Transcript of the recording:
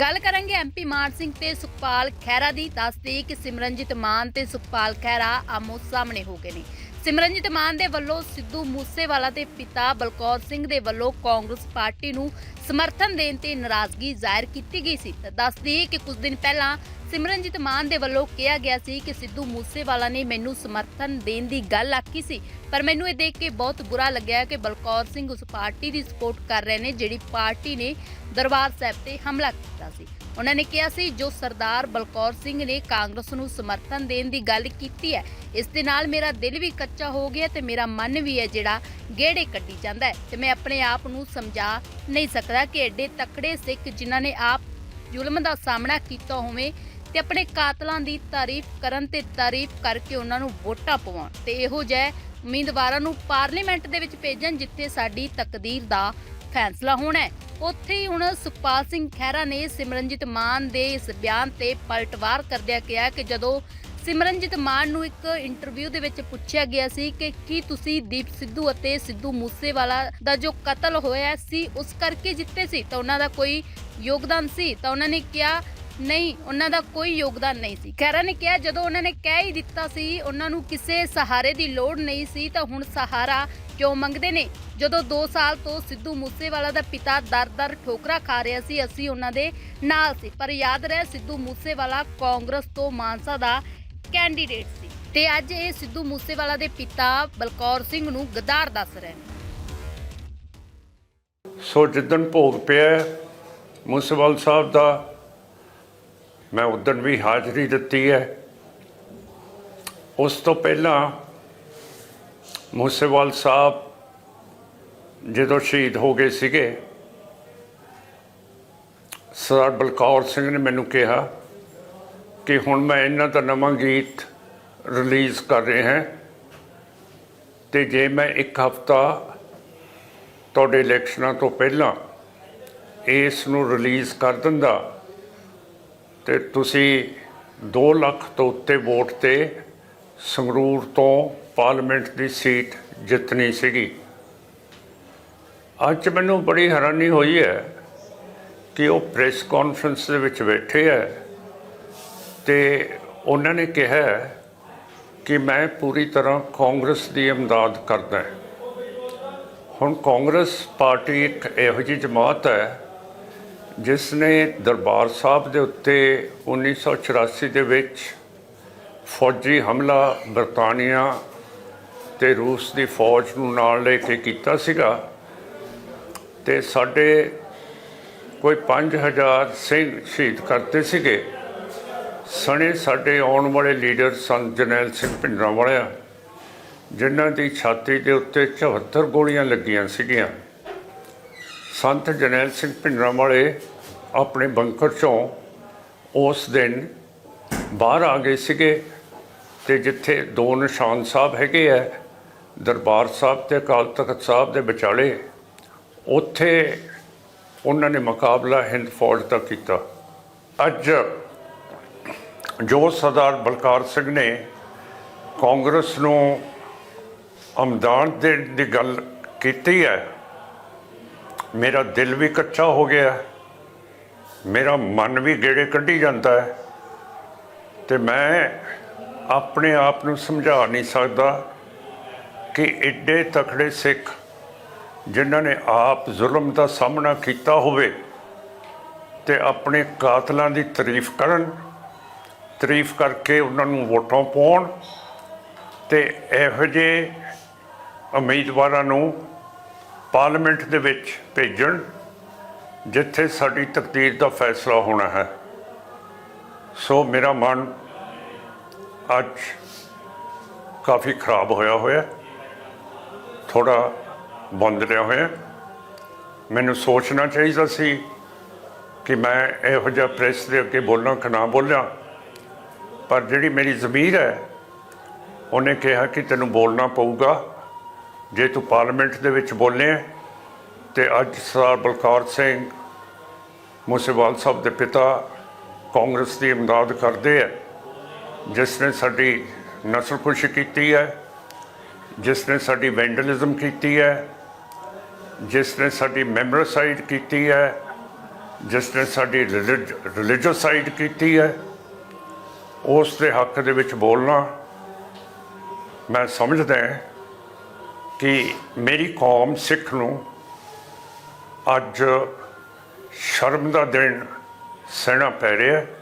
ਗੱਲ ਕਰਾਂਗੇ ਐਮਪੀ ਮਾਨ ਸਿੰਘ ਤੇ ਸੁਖਪਾਲ ਖਹਿਰਾ ਦੀ। ਦੱਸਦੇ ਕਿ ਸਿਮਰਨਜੀਤ ਮਾਨ ਤੇ ਸੁਖਪਾਲ ਖਹਿਰਾ ਆਮੋ ਸਾਹਮਣੇ ਹੋ ਗਏ ਨੇ। ਸਿਮਰਨਜੀਤ ਮਾਨ ਦੇ ਵੱਲੋਂ ਸਿੱਧੂ ਮੂਸੇਵਾਲਾ ਦੇ ਪਿਤਾ ਬਲਕੌਰ ਸਿੰਘ ਦੇ ਵੱਲੋਂ ਕਾਂਗਰਸ ਪਾਰਟੀ ਨੂੰ ਸਮਰਥਨ ਦੇਣ ਤੇ ਨਾਰਾਜ਼ਗੀ ਜ਼ਾਹਿਰ ਕੀਤੀ ਗਈ ਸੀ। ਤਾਂ ਦੱਸਦੀ ਕਿ ਕੁਝ ਦਿਨ ਪਹਿਲਾਂ ਸਿਮਰਨਜੀਤ ਮਾਨ ਦੇ ਵੱਲੋਂ ਕਿਹਾ ਗਿਆ ਸੀ ਕਿ ਸਿੱਧੂ ਮੂਸੇਵਾਲਾ ਨੇ ਮੈਨੂੰ ਸਮਰਥਨ ਦੇਣ ਦੀ ਗੱਲ ਆਖੀ ਸੀ, ਪਰ ਮੈਨੂੰ ਇਹ ਦੇਖ ਕੇ ਬਹੁਤ ਬੁਰਾ ਲੱਗਿਆ ਕਿ ਬਲਕੌਰ ਸਿੰਘ ਉਸ ਪਾਰਟੀ ਦੀ ਸਪੋਰਟ ਕਰ ਰਹੇ ਨੇ ਜਿਹੜੀ ਪਾਰਟੀ ਨੇ ਦਰਬਾਰ ਸਾਹਿਬ ਤੇ ਹਮਲਾ ਕੀਤਾ ਸੀ। ਉਹਨਾਂ ਨੇ ਕਿਹਾ ਸੀ, ਜੋ ਸਰਦਾਰ ਬਲਕੌਰ ਸਿੰਘ ਨੇ ਕਾਂਗਰਸ ਨੂੰ ਸਮਰਥਨ ਦੇਣ ਦੀ ਗੱਲ ਕੀਤੀ ਹੈ, ਇਸ ਦੇ ਨਾਲ ਮੇਰਾ ਦਿਲ ਵੀ ਕੱਚਾ ਹੋ ਗਿਆ ਤੇ ਮੇਰਾ ਮਨ ਵੀ ਹੈ ਜਿਹੜਾ ਗੇੜੇ ਕੱਢੀ ਜਾਂਦਾ ਹੈ ਤੇ ਮੈਂ ਆਪਣੇ ਆਪ ਨੂੰ ਸਮਝਾ ਨਹੀਂ ਸਕਦਾ ਕਿ ਐਡੇ ਤਕੜੇ ਸਿੱਖ ਜਿਨ੍ਹਾਂ ਨੇ ਆਪ ਜ਼ੁਲਮ ਦਾ ਸਾਹਮਣਾ ਕੀਤਾ ਹੋਵੇ ਤੇ ਆਪਣੇ ਕਾਤਲਾਂ ਦੀ ਤਾਰੀਫ ਕਰਨ ਤੇ ਤਾਰੀਫ ਕਰਕੇ ਉਹਨਾਂ ਨੂੰ ਵੋਟਾਂ ਪਵਾਉਣ। ਤੇ ਇਹੋ ਜਿਹੇ ਉਮੀਦਵਾਰਾਂ ਨੂੰ ਪਾਰਲੀਮੈਂਟ ਦੇ ਵਿੱਚ ਭੇਜਣ ਜਿੱਥੇ ਸਾਡੀ ਤਕਦੀਰ ਦਾ ਫੈਸਲਾ ਹੋਣਾ ਹੈ। ਉੱਥੇ ਹੀ ਹੁਣ ਸੁਖਪਾਲ ਸਿੰਘ ਖਹਿਰਾ ਨੇ ਸਿਮਰਨਜੀਤ ਮਾਨ ਦੇ ਇਸ ਬਿਆਨ ਤੇ ਪਲਟਵਾਰ ਕਰਦਿਆਂ ਕਿਹਾ ਕਿ ਜਦੋਂ ਸਿਮਰਨਜੀਤ ਮਾਨ ਨੂੰ ਇੱਕ ਇੰਟਰਵਿਊ ਦੇ ਵਿੱਚ ਪੁੱਛਿਆ ਗਿਆ ਸੀ ਕਿ ਕੀ ਤੁਸੀਂ ਦੀਪ ਸਿੱਧੂ ਅਤੇ ਸਿੱਧੂ ਮੂਸੇਵਾਲਾ ਦਾ ਜੋ ਕਤਲ ਹੋਇਆ ਸੀ, ਉਸ ਕਰਕੇ ਜਿੱਤੇ ਸੀ, ਤਾਂ ਉਹਨਾਂ ਦਾ ਕੋਈ ਯੋਗਦਾਨ ਸੀ। ਤਾਂ ਉਹਨਾਂ ਨੇ ਕਿਹਾ ਨਹੀਂ, ਉਹਨਾਂ ਦਾ ਕੋਈ ਯੋਗਦਾਨ ਨਹੀਂ ਸੀ। ਖੈਰਾ ਨੇ ਕਿਹਾ, ਜਦੋਂ ਉਹਨਾਂ ਨੇ ਕਹਿ ਹੀ ਦਿੱਤਾ ਸੀ, ਉਹਨਾਂ ਨੂੰ ਕਿਸੇ ਸਹਾਰੇ ਦੀ ਲੋੜ ਨਹੀਂ ਸੀ, ਤਾਂ ਹੁਣ ਸਹਾਰਾ ਕਿਉਂ ਮੰਗਦੇ ਨੇ? ਜਦੋਂ 2 ਸਾਲ ਤੋਂ ਸਿੱਧੂ ਮੂਸੇਵਾਲਾ ਦਾ ਪਿਤਾ ਦਰ-ਦਰ ਠੋਕਰਾ ਖਾ ਰਿਹਾ ਸੀ, ਅਸੀਂ ਉਹਨਾਂ ਦੇ ਨਾਲ ਸੀ। ਪਰ ਯਾਦ ਰਹੇ, ਸਿੱਧੂ ਮੂਸੇਵਾਲਾ ਕਾਂਗਰਸ ਤੋਂ ਮਾਨਸਾ ਦਾ ਕੈਂਡੀਡੇਟ ਸੀ। ਤੇ ਅੱਜ ਇਹ ਸਿੱਧੂ ਮੂਸੇਵਾਲਾ ਦੇ ਪਿਤਾ ਬਲਕੌਰ ਸਿੰਘ ਨੂੰ ਗਦਾਰ ਦੱਸ ਰਹੇ ਨੇ। ਸੋ ਜਿੱਦਣ ਭੋਗ ਪਿਆ ਮੂਸੇਵਾਲ ਸਾਹਿਬ ਦਾ ਮੈਂ ਉਦੋਂ ਵੀ ਹਾਜ਼ਰੀ ਦਿੱਤੀ ਹੈ। ਉਸ ਤੋਂ ਪਹਿਲਾਂ ਮੂਸੇਵਾਲ ਸਾਹਿਬ ਜਦੋਂ ਸ਼ਹੀਦ ਹੋ ਗਏ ਸੀਗੇ, ਸਰਦਾਰ ਬਲਕੌਰ ਸਿੰਘ ਨੇ ਮੈਨੂੰ ਕਿਹਾ ਕਿ ਹੁਣ ਮੈਂ ਇਹਨਾਂ ਦਾ ਨਵਾਂ ਗੀਤ ਰਿਲੀਜ਼ ਕਰ ਰਹੇ ਹਾਂ ਤੇ ਜੇ ਮੈਂ ਇੱਕ ਹਫਤਾ ਤੁਹਾਡੇ ਇਲੈਕਸ਼ਨਾਂ ਤੋਂ ਪਹਿਲਾਂ ਇਸ ਨੂੰ ਰਿਲੀਜ਼ ਕਰ ਦਿੰਦਾ ਤੇ ਤੁਸੀਂ 2 ਲੱਖ ਤੋਂ ਉੱਤੇ ਵੋਟ ਤੇ ਸੰਗਰੂਰ ਤੋਂ ਪਾਰਲੀਮੈਂਟ ਦੀ ਸੀਟ ਜਿੱਤਣੀ ਸੀਗੀ। ਅੱਜ ਮੈਨੂੰ ਬੜੀ ਹੈਰਾਨੀ ਹੋਈ ਹੈ ਕਿ ਉਹ ਪ੍ਰੈਸ ਕਾਨਫਰੰਸ ਦੇ ਵਿੱਚ ਬੈਠੇ ਹੈ ਤੇ ਉਹਨਾਂ ਨੇ ਕਿਹਾ ਕਿ ਮੈਂ ਪੂਰੀ ਤਰ੍ਹਾਂ ਕਾਂਗਰਸ ਦੀ ਇਮਦਾਦ ਕਰਦਾ ਹੁਣ ਕਾਂਗਰਸ ਪਾਰਟੀ ਇੱਕ ਇਹੋ ਜਿਹੀ ਜਮਾਤ ਹੈ ਜਿਸ ਨੇ ਦਰਬਾਰ ਸਾਹਿਬ ਦੇ ਉੱਤੇ 1984 ਦੇ ਵਿੱਚ ਫੌਜੀ ਹਮਲਾ ਬਰਤਾਨੀਆ ਤੇ ਰੂਸ ਦੀ ਫੌਜ ਨੂੰ ਨਾਲ ਲੈ ਕੇ ਕੀਤਾ ਸੀਗਾ ਤੇ ਸਾਡੇ ਕੋਈ 5000 ਸਿੰਘ ਸ਼ਹੀਦ ਕਰਤੇ ਸੀਗੇ। ਸਣੇ ਸਾਡੇ ਆਉਣ ਵਾਲੇ ਲੀਡਰ ਸੰਤ ਜਰਨੈਲ ਸਿੰਘ ਭਿੰਡਰਾਂ ਭਿੰਡਰਾਂਵਾਲਾ, ਜਿਨ੍ਹਾਂ ਦੀ ਛਾਤੀ ਦੇ ਉੱਤੇ 74 ਗੋਲੀਆਂ ਲੱਗੀਆਂ ਸੀਗੀਆਂ। ਸੰਤ ਜਰਨੈਲ ਸਿੰਘ ਭਿੰਡਰਾਂ ਵਾਲੇ ਆਪਣੇ ਬੰਕਰ ਚੋਂ ਉਸ ਦਿਨ ਬਾਹਰ ਆ ਗਏ ਸੀਗੇ ਤੇ ਜਿੱਥੇ ਦੋ ਨਿਸ਼ਾਨ ਸਾਹਿਬ ਹੈਗੇ ਆ, ਦਰਬਾਰ ਸਾਹਿਬ ਤੇ ਅਕਾਲ ਤਖਤ ਸਾਹਿਬ ਦੇ ਵਿਚਾਲੇ, ਉੱਥੇ ਉਹਨਾਂ ਨੇ ਮੁਕਾਬਲਾ ਹਿੰਦ ਫੌਜ ਦਾ ਕੀਤਾ। ਅੱਜ ਜੋ ਸਰਦਾਰ ਬਲਕਾਰ ਸਿੰਘ ਨੇ ਕਾਂਗਰਸ ਨੂੰ ਅਮਦਾਨ ਦੇਣ ਦੀ ਗੱਲ ਕੀਤੀ ਹੈ ਮੇਰਾ ਦਿਲ ਵੀ ਕੱਚਾ ਹੋ ਗਿਆ ਮੇਰਾ ਮਨ ਵੀ ਗੇੜੇ ਕੱਢੀ ਜਾਂਦਾ ਹੈ। ਤੇ ਮੈਂ ਆਪਣੇ ਆਪ ਨੂੰ ਸਮਝਾ ਨਹੀਂ ਸਕਦਾ ਕਿ ਐਡੇ ਤਕੜੇ ਸਿੱਖ ਜਿਨ੍ਹਾਂ ਨੇ ਆਪ ਜ਼ੁਲਮ ਦਾ ਸਾਹਮਣਾ ਕੀਤਾ ਹੋਵੇ ਤੇ ਆਪਣੇ ਕਾਤਲਾਂ ਦੀ ਤਾਰੀਫ ਕਰਨ, ਤਾਰੀਫ ਕਰਕੇ ਉਹਨਾਂ ਨੂੰ ਵੋਟਾਂ ਪਾਉਣ ਤੇ ਇਹੋ ਜਿਹੇ ਉਮੀਦਵਾਰਾਂ ਨੂੰ ਪਾਰਲੀਮੈਂਟ ਦੇ ਵਿੱਚ ਭੇਜਣ, ਜਿੱਥੇ ਸਾਡੀ ਤਕਦੀਰ ਦਾ ਫੈਸਲਾ ਹੋਣਾ ਹੈ। ਸੋ ਮੇਰਾ ਮਨ ਅੱਜ ਕਾਫੀ ਖਰਾਬ ਹੋਇਆ ਹੋਇਆ ਥੋੜਾ ਬੰਦ ਰਿਹਾ ਹੋਇਆ। ਮੈਨੂੰ ਸੋਚਣਾ ਚਾਹੀਦਾ ਸੀ ਕਿ ਮੈਂ ਇਹੋ ਜਿਹਾ ਪ੍ਰੈਸ ਦੇ ਅੱਗੇ ਬੋਲਾਂ ਕਿ ਨਾ ਬੋਲਾਂ, ਪਰ ਜਿਹੜੀ ਮੇਰੀ ਜ਼ਮੀਰ ਹੈ, ਉਹਨੇ ਕਿਹਾ ਕਿ ਤੈਨੂੰ ਬੋਲਣਾ ਪਊਗਾ। ਜੇ ਤੂੰ ਪਾਰਲੀਮੈਂਟ ਦੇ ਵਿੱਚ ਬੋਲੇ ਤੇ ਅੱਜ ਸਰਦਾਰ ਬਲਕਾਰ ਸਿੰਘ ਮੂਸੇਵਾਲ ਸਾਹਿਬ ਦੇ ਪਿਤਾ ਕਾਂਗਰਸ ਦੀ ਇਮਦਾਦ ਕਰਦੇ ਆ ਜਿਸ ਨੇ ਸਾਡੀ ਨਸਲਕੁਸ਼ੀ ਕੀਤੀ ਹੈ, ਜਿਸ ਨੇ ਸਾਡੀ ਵੈਂਡਲਿਜ਼ਮ ਕੀਤੀ ਹੈ, ਜਿਸ ਨੇ ਸਾਡੀ ਮੈਮਰਸਾਈਡ ਕੀਤੀ ਹੈ, ਜਿਸ ਨੇ ਸਾਡੀ ਰਿਲੀਜੀਅਸ ਸਾਈਡ ਕੀਤੀ ਹੈ, ਉਸ ਦੇ ਹੱਕ ਦੇ ਵਿੱਚ ਬੋਲਣਾ ਮੈਂ ਸਮਝਦਾ ਹਾਂ ਕਿ ਮੇਰੀ ਕੌਮ ਸਿੱਖ ਨੂੰ ਅੱਜ ਸ਼ਰਮ ਦਾ ਦਿਨ ਸਹਿਣਾ ਪੈ ਰਿਹਾ। ਹੈ